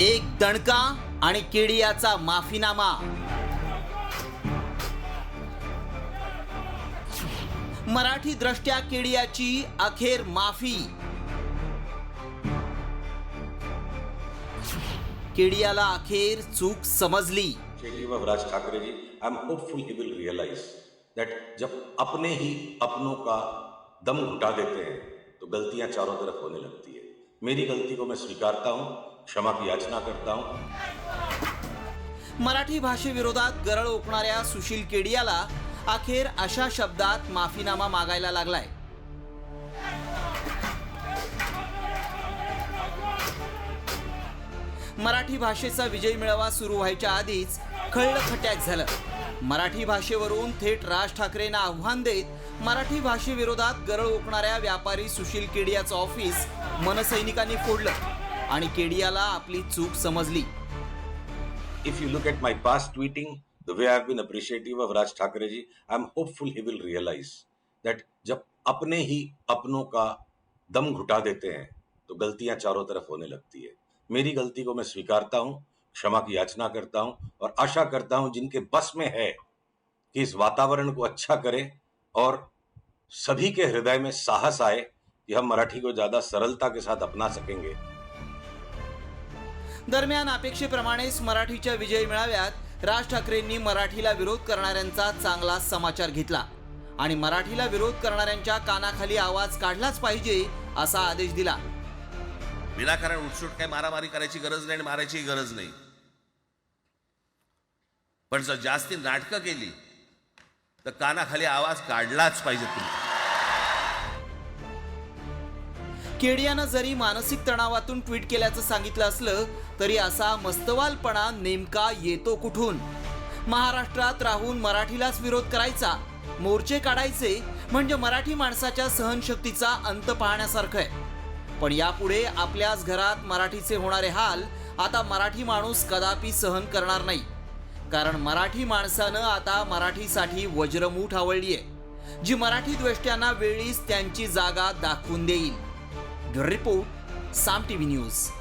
एक दणका आणि केडियाचा माफीनामा. मराठी दृष्ट्या केडियाची अखेर माफी. केडियाला अखेर चूक समजली. Raj Thackeray ji I am hopeful he will will realize जब अपने ही अपनों का दम घुटा देते हैं तो गलतियां चारों तरफ होने लगती है। मेरी गलती को मैं स्वीकारता हूं क्षमा की याचना करता हूं। मराठी भाषेविरोधात गरळ ओकणाऱ्या सुशील केडियाला अखेर अशा शब्दात माफीनामा मागायला लागलाय. मराठी भाषेचा विजय मिळावा सुरू व्हायच्या आधीच खळखट्याक झालं. मराठी भाषेवरून थेट राज ठाकरेंना आव्हान देत मराठी भाषेविरोधात गरळ ओकणाऱ्या व्यापारी सुशील केडियाचं ऑफिस मनसैनिकांनी फोडलं. आणि केडियाला आपली चूक समजली. If you look at my past tweeting, the way I've been appreciative of Raj Thakre ji, I'm hopeful he will realize that जब अपने ही अपनों का दम घुटा देते हैं तो गलतियाँ चारों तरफ़ होने लगती है। मेरी गलती को मैं स्वीकारता हूँ क्षमा की याचना करता हूँ और आशा करता हूँ जिनके बस में है कि इस वातावरण को अच्छा करें और सभी के हृदय में साहस आए कि हम मराठी को ज़्यादा सरलता के साथ अपना सकेंगे। दरम्यान अपेक्षेप्रमाणेच मराठीच्या विजय मेळाव्यात राज ठाकरेंनी मराठीला विरोध करणाऱ्यांचा चांगला समाचार घेतला. आणि मराठीला विरोध करणाऱ्यांच्या कानाखाली आवाज काढलाच पाहिजे असा आदेश दिला. विनाकारण उठसूट काही मारामारी करायची गरज नाही आणि मारायची गरज नाही. पण जर जास्ती नाटकं केली तर कानाखाली आवाज काढलाच पाहिजे तुम्ही. केडियानं जरी मानसिक तणावातून ट्विट केल्याचं सांगितलं असलं तरी असा मस्तवालपणा नेमका येतो कुठून? महाराष्ट्रात राहून मराठीलाच विरोध करायचा मोर्चे काढायचे म्हणजे मराठी माणसाच्या सहनशक्तीचा अंत पाहण्यासारखं आहे. पण यापुढे आपल्याच घरात मराठीचे होणारे हाल आता मराठी माणूस कदापि सहन करणार नाही. कारण मराठी माणसानं आता मराठीसाठी वज्रमूठ आवळली आहे जी मराठी द्वेष्ट्यांना वेळीच त्यांची जागा दाखवून देईल. Your report, Sam TV News.